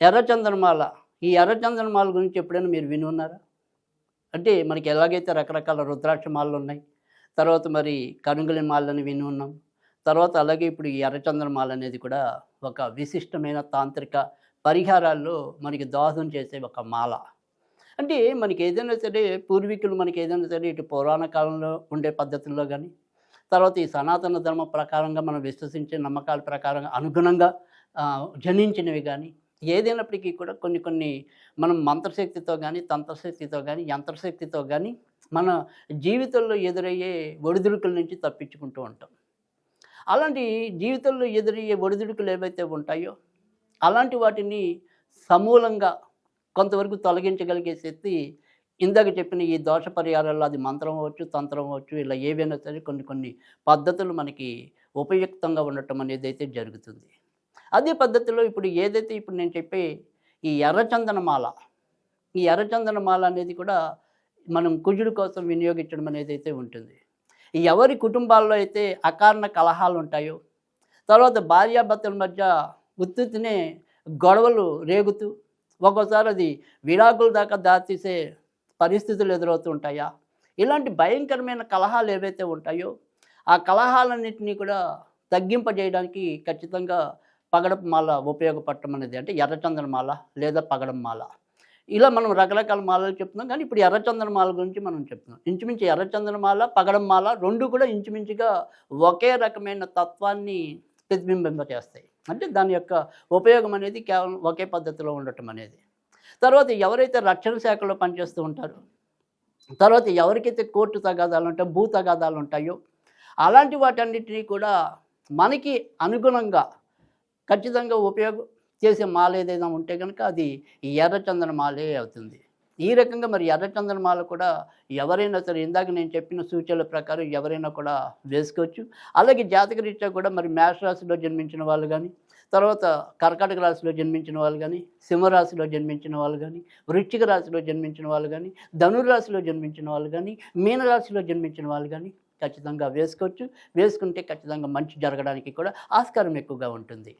ఎర్రచందనమాల. ఈ ఎర్రచందనమాల గురించి ఎప్పుడైనా మీరు విని ఉన్నారా? అంటే మనకి ఎలాగైతే రకరకాల రుద్రాక్ష మాలలు ఉన్నాయి తర్వాత మరి కనుగలి మాలని విని ఉన్నాం తర్వాత అలాగే ఇప్పుడు ఈ ఎర్రచందనమాల అనేది కూడా ఒక విశిష్టమైన తాంత్రిక పరిహారాల్లో మనకి దోహదం చేసే ఒక మాల. అంటే మనకి ఏదైనా సరే పూర్వీకులు మనకి ఏదైనా సరే ఇటు పురాణ కాలంలో ఉండే పద్ధతుల్లో కానీ తర్వాత ఈ సనాతన ధర్మ ప్రకారంగా మనం విశ్వసించే నమ్మకాల ప్రకారంగా అనుగుణంగా జనించినవి కానీ ఏదైనప్పటికీ కూడా కొన్ని కొన్ని మనం మంత్రశక్తితో కానీ తంత్రశక్తితో కానీ యంత్రశక్తితో కానీ మన జీవితంలో ఎదురయ్యే ఒడిదుడుకుల నుంచి తప్పించుకుంటూ ఉంటాం. అలాంటి జీవితంలో ఎదురయ్యే ఒడిదుడుకులు ఏవైతే ఉంటాయో అలాంటి వాటిని సమూలంగా కొంతవరకు తొలగించగలిగే శక్తి ఇందాక చెప్పిన ఈ దోష పరిహారాల్లో అది మంత్రం అవ్వచ్చు తంత్రం అవ్వచ్చు ఇలా ఏవైనా సరే కొన్ని కొన్ని పద్ధతులు మనకి ఉపయుక్తంగా ఉండటం అనేది అయితే జరుగుతుంది. అదే పద్ధతిలో ఇప్పుడు ఏదైతే ఇప్పుడు నేను చెప్పే ఈ ఎర్రచందనమాల ఈ ఎర్రచందనమాల అనేది కూడా మనం కుజుడు కోసం వినియోగించడం అనేది అయితే ఉంటుంది. ఎవరి కుటుంబాల్లో అయితే అకారణ కలహాలు ఉంటాయో తర్వాత భార్యాభర్తల మధ్య ఉత్తునే గొడవలు రేగుతూ ఒక్కోసారి అది విడాకుల దాకా దారితీసే పరిస్థితులు ఎదురవుతూ ఉంటాయా? ఇలాంటి భయంకరమైన కలహాలు ఏవైతే ఉంటాయో ఆ కలహాలన్నింటినీ కూడా తగ్గింపజేయడానికి ఖచ్చితంగా పగడపు మాల ఉపయోగపడటం అనేది అంటే ఎర్రచందన మాల లేదా పగడం మాల. ఇలా మనం రకరకాల మాలలు చెప్తున్నాం. కానీ ఇప్పుడు ఎర్రచందన మాల గురించి మనం చెప్తున్నాం. ఇంచుమించు ఎర్రచందన మాల పగడం మాల రెండు కూడా ఇంచుమించుగా ఒకే రకమైన తత్వాన్ని ప్రతిబింబింప చేస్తాయి. అంటే దాని యొక్క ఉపయోగం అనేది కేవలం ఒకే పద్ధతిలో ఉండటం అనేది. తర్వాత ఎవరైతే రక్షణ శాఖలో పనిచేస్తూ ఉంటారో తర్వాత ఎవరికైతే కోర్టు తగాదాలు ఉంటాయో భూ తగాదాలు ఉంటాయో అలాంటి వాటన్నిటినీ కూడా మనకి అనుగుణంగా ఖచ్చితంగా ఉపయోగం చేసే మాల ఏదైనా ఉంటే కనుక అది ఈ ఎర్రచందన మాలే అవుతుంది. ఈ రకంగా మరి ఎర్రచందన మాల కూడా ఎవరైనా సరే ఇందాక నేను చెప్పిన సూచనల ప్రకారం ఎవరైనా కూడా వేసుకోవచ్చు. అలాగే జాతక రీత్యా కూడా మరి మేష రాశిలో జన్మించిన వాళ్ళు కానీ తర్వాత కర్కాటక రాశిలో జన్మించిన వాళ్ళు కానీ సింహరాశిలో జన్మించిన వాళ్ళు కానీ వృశ్చిక రాశిలో జన్మించిన వాళ్ళు కానీ ధనురాశిలో జన్మించిన వాళ్ళు కానీ మీనరాశిలో జన్మించిన వాళ్ళు కానీ ఖచ్చితంగా వేసుకోవచ్చు. వేసుకుంటే ఖచ్చితంగా మంచి జరగడానికి కూడా ఆస్కారం ఎక్కువగా ఉంటుంది.